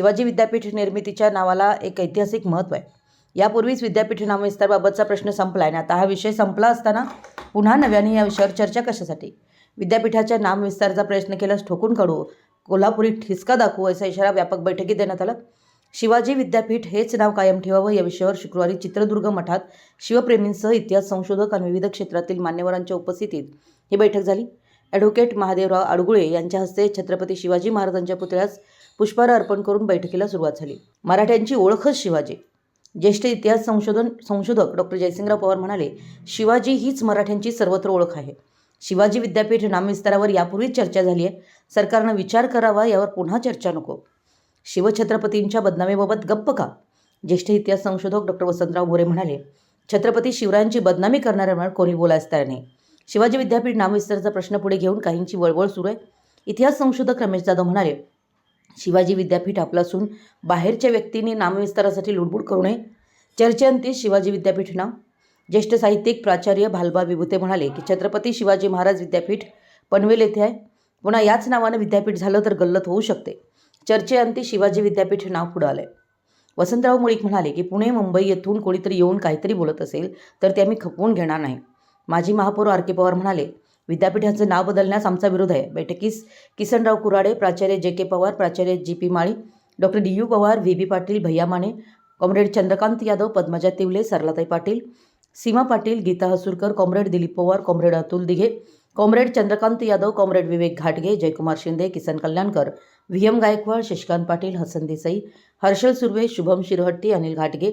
शिवाजी विद्यापीठ निर्मितीच्या नावाला एक ऐतिहासिक महत्त्व आहे. यापूर्वीच विद्यापीठ नामविस्तारबाबतचा प्रश्न संपला आहे आणि आता हा विषय संपला असताना पुन्हा नव्याने या विषयावर चर्चा कशासाठी? विद्यापीठाच्या नामविस्ताराचा प्रयत्न केल्यास ठोकून काढू कोल्हापुरी ठिसका दाखवू असा इशारा व्यापक बैठकीत देण्यात आला. शिवाजी विद्यापीठ हेच नाव कायम ठेवावं या विषयावर शुक्रवारी चित्रदुर्ग मठात शिवप्रेमींसह इतिहास संशोधक आणि विविध क्षेत्रातील मान्यवरांच्या उपस्थितीत ही बैठक झाली. ॲडव्होकेट महादेवराव अडगुळे यांच्या हस्ते छत्रपती शिवाजी महाराजांच्या पुतळ्यास पुष्पहार अर्पण करून बैठकीला सुरुवात झाली. मराठ्यांची ओळखच शिवाजी. ज्येष्ठ इतिहास संशोधन संशोधक डॉक्टर जयसिंगराव पवार म्हणाले शिवाजी हीच मराठ्यांची सर्वत्र ओळख आहे. शिवाजी विद्यापीठ नामविस्तारावर यापूर्वीच चर्चा झाली आहे. सरकारनं विचार करावा यावर पुन्हा चर्चा नको. शिवछत्रपतींच्या बदनामीबाबत गप्प का? ज्येष्ठ इतिहास संशोधक डॉक्टर वसंतराव मोरे म्हणाले छत्रपती शिवरायांची बदनामी करणाऱ्यांवर कोणी बोलायच तयार नाही. शिवाजी विद्यापीठ नामविस्ताराचा प्रश्न पुढे घेऊन काहींची वळवळ सुरू आहे. इतिहास संशोधक रमेश जाधव म्हणाले शिवाजी विद्यापीठ आपलं असून बाहेरच्या व्यक्तींनी नामविस्तारासाठी लुडबुड करू नये. चर्चेअंती शिवाजी विद्यापीठ नाव. ज्येष्ठ साहित्यिक प्राचार्य भालबा विभूते म्हणाले की छत्रपती शिवाजी महाराज विद्यापीठ पनवेल येथे आहे. पुन्हा याच नावानं विद्यापीठ झालं तर गल्लत होऊ शकते. चर्चेअंती शिवाजी विद्यापीठ नाव पुढं आलंय. वसंतराव मुळीक म्हणाले की पुणे मुंबई येथून कोणीतरी येऊन काहीतरी बोलत असेल तर ते आम्ही खपवून घेणार नाही. माजी महापौर आर के पवार म्हणाले विद्यापीठाचं नाव बदलण्यास आमचा विरोध आहे. बैठकीस किसनराव कुराडे प्राचार्य जे के पवार प्राचार्य G P Mali doctor D you Pawar V बी पाटील भैया माने कॉम्रेड चंद्रकांत यादव पद्मजा तिवले सरलाताई पाटील सीमा Patil Gita Hasurkar comrade Dilip Pawar comrade Atul Dighe comrade Chandrakant Yadav comrade विवेक घाटगे जयकुमार शिंदे किसन कल्याणकर व्ही एम गायकवाड शशिकांत पाटील हसन देसाई हर्षल सुर्वे शुभम शिरहट्टी अनिल घाटगे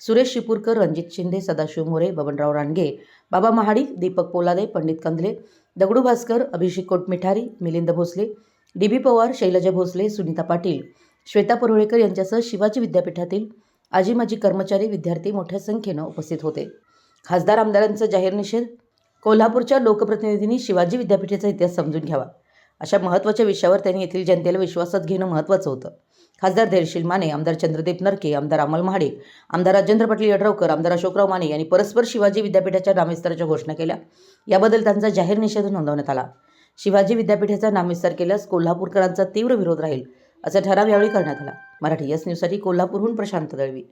सुरेश शिपूरकर रणजित शिंदे सदाशिव मोरे बबनराव रानगे बाबा महाडिक दीपक पोलादे पंडित कंदले दगडू भास्कर अभिषेक कोटमिठारी मिलिंद भोसले डी बी पवार शैलजा भोसले सुनीता पाटील श्वेता परुळेकर यांच्यासह शिवाजी विद्यापीठातील आजी माजी कर्मचारी विद्यार्थी मोठ्या संख्येनं उपस्थित होते. खासदार आमदारांचा जाहीर निषेध कोल्हापूरच्या लोकप्रतिनिधींनी शिवाजी विद्यापीठाचा इतिहास समजून घ्यावा. अशा महत्त्वाच्या विषयावर त्यांनी येथील जनतेला विश्वासात घेणं महत्त्वाचं होतं. खासदार धैर्यशील माने आमदार चंद्रदीप नरके आमदार अमल महाडे आमदार राजेंद्र पाटील यड्रावकर आमदार अशोकराव माने यांनी परस्पर शिवाजी विद्यापीठाच्या नामविस्ताराच्या घोषणा केल्या. याबद्दल त्यांचा जाहीर निषेध नोंदवण्यात आला. शिवाजी विद्यापीठाचा नामविस्तार केल्यास कोल्हापूरकरांचा तीव्र विरोध राहील असा ठराव यावेळी करण्यात आला. मराठी यस न्यूजसाठी कोल्हापूरहून प्रशांत दळवी.